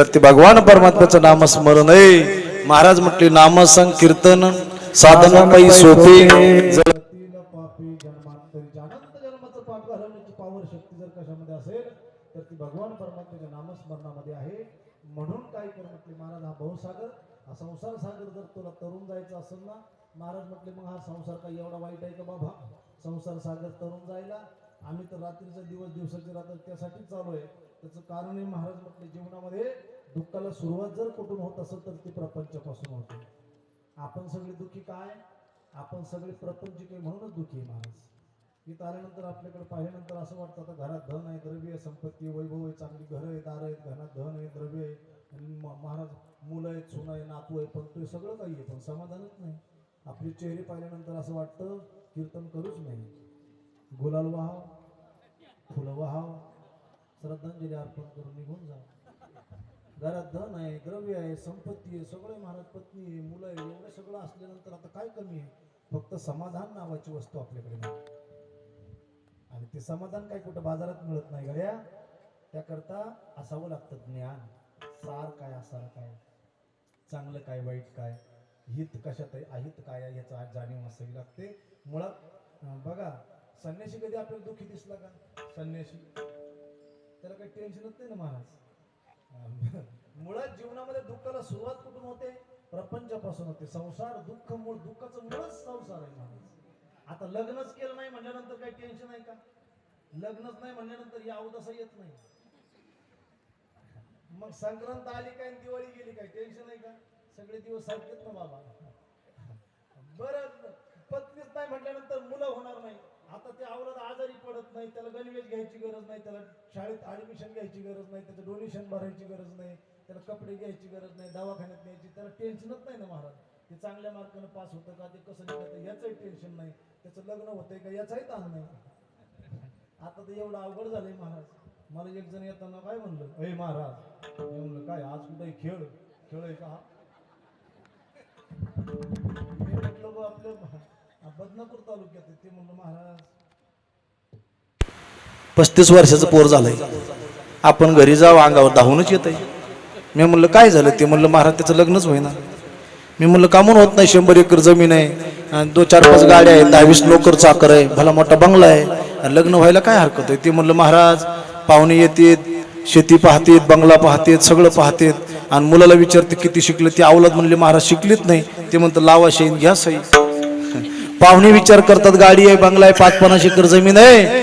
ते भगवान परमात्म्याचं नामस्मरण आहे. महाराज म्हटले नाम संकीर्तन साधना काही सोपे. भगवान परमात्म्याच्या नामस्मरणामध्ये आहे. म्हणून काय कर म्हटले महाराज हा भाऊसागर हा संसार सागर जर तुला तरुण जायचा असेल ना महाराज म्हटले मग हा संसार काही एवढा वाईट आहे का बाबा? संसार सागर तरुण जायला आम्ही तर रात्रीचा दिवस दिवसाची रात्र त्यासाठी चालू आहे. त्याचं कारण महाराज म्हटले जीवनामध्ये दुःखाला सुरुवात जर कुठून होत असेल तर ती प्रपंचापासून होते. आपण सगळे दुःखी काय? आपण सगळे प्रपंचिक आहे म्हणूनच दुःखी आहे महाराज. इथं आल्यानंतर आपल्याकडे पाहिल्यानंतर असं वाटतं आता घरात धन आहे द्रव्य आहे संपत्ती वैभव आहे चांगली घरं आहे दार आहेत घरात धन आहे द्रव्य आहे. आणि म- महाराज मुलं आहेत सुना आहे नातू आहे पण ते सगळं काही आहे पण समाधानच नाही. आपले चेहरे पाहिल्यानंतर असं वाटतं कीर्तन करूच नाही. गुलाल वाहाव. फुलं वाहाव. श्रद्धांजली अर्पण करून निघून जा. घरात धन आहे द्रव्य आहे संपत्ती आहे सगळे महाराज पत्नी आहे मुलं आहे एवढं सगळं असल्यानंतर आता काय कमी आहे? फक्त समाधान नावाची वस्तू आपल्याकडे नाही. आणि ते समाधान काय कुठं बाजारात मिळत नाही गड्या. त्याकरता असावं लागतं ज्ञान. सार काय असार काय? चांगलं काय वाईट काय? हित कशात आहे? अहित काय आहे याचा जाणीव असावी लागते. मुळात बघा संन्याशी कधी आपल्याला दुःखी दिसला का? संन्याशी. त्याला काही टेन्शनच नाही ना महाराज? मुळात जीवनामध्ये दुःखाला सुरुवात कुठून होते? प्रपंचापासून होते. संसार दुःख मूळ. दुःखाचं मूळच संसार आहे महाराज. आता लग्नच केलं नाही म्हणल्यानंतर काही टेन्शन आहे का? लग्नच नाही म्हणल्यानंतर या अवदसा येत नाही. मग संक्रांत आली काय आणि दिवाळी गेली काय? टेन्शन आहे का? सगळे दिवस सारखेच ना बाबा. बरं पत्नीच नाही म्हटल्यानंतर मुलं होणार नाही आता ते आवडत आजारी पडत नाही त्याला गणवेश घ्यायची गरज नाही त्याला शाळेत ॲडमिशन घ्यायची गरज नाही त्याचं डोनेशन भरायची गरज नाही त्याला कपडे घ्यायची गरज नाही दवाखान्यात न्यायची त्याला टेन्शनच नाही ना महाराज. ते चांगल्या मार्कानं पास होतं का ते कसं निघतं याचंही टेन्शन नाही. त्याचं लग्न होतंय का याचाही ताण नाही. आता तर एवढं अवघड झालंय महाराज. मला एक जण येताना काय म्हणलं अय महाराज म्हणलं काय आज कुठे खेळ खेळ आहे का मी म्हटलं बा आपलं बदनापूर तालुक्यात ते म्हणलं महाराज पस्तीस वर्षाचं पोर झालंय. आपण घरी जाऊ अंगावर धावूनच येत आहे मी म्हणलं काय झालं? ते म्हणलं महाराज त्याचं लग्नच होईना. मी म्हणलं कामून होत नाही? शंभर एकर जमीन आहे आणि दो चार पाच गाड्या आहेत दहावीस नोकर चाकर आहे भला मोठा बंगला आहे. आणि लग्न व्हायला काय हरकत आहे? ते म्हणलं महाराज पाहुणे येतात शेती पाहतेत बंगला पाहतेत सगळं पाहतेत. आणि मुलाला विचारते किती शिकले ते आवलाद म्हणले महाराज शिकलेत नाही. ते म्हणतं लावा शेण घ्या सई पाहुणे विचार करतात गाडी आहे बंगला आहे पाच पन्नास एकर जमीन आहे.